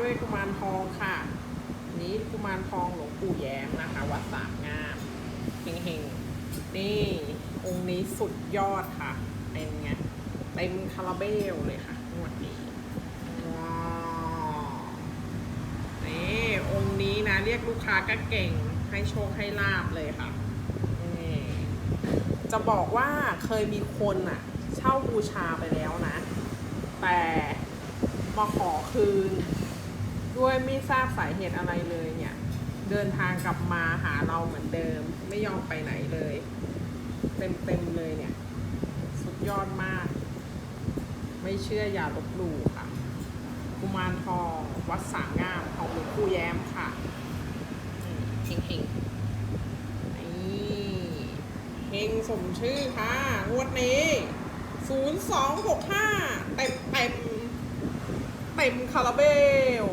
ด้วยกุมารทองค่ะนนี้กุมารทองหลวงปู่แย้มนะคะ วัดสามงามเฮงๆ นี่องค์นี้สุดยอดค่ะ เป็นไงเต็มคาราเบลเลยค่ะงวดนี้ว้าวนี่องค์นี้นะ เรียกลูกค้าก็เก่งให้โชคให้ลาบเลยค่ะนี่จะบอกว่าเคยมีคนอะเช่าบูชาไปแล้วนะ แต่มาขอคืน ด้วยไม่ทราบสาเหตุอะไรเลยเนี่ย เดินทางกลับมาหาเราเหมือนเดิม ไม่ยอมไปไหนเลย เต็มเต็มๆเลยเนี่ย สุดยอดมาก ไม่เชื่ออย่าลบหลู่ค่ะกุมารทองวัดสามงามของหลวงปู่แย้มค่ะอืมเฮงเฮงๆนี่เฮงสมชื่อค่ะงวดนี้ศูนย์สองหกห้าเต็มเต็มๆเต็มคาราเบล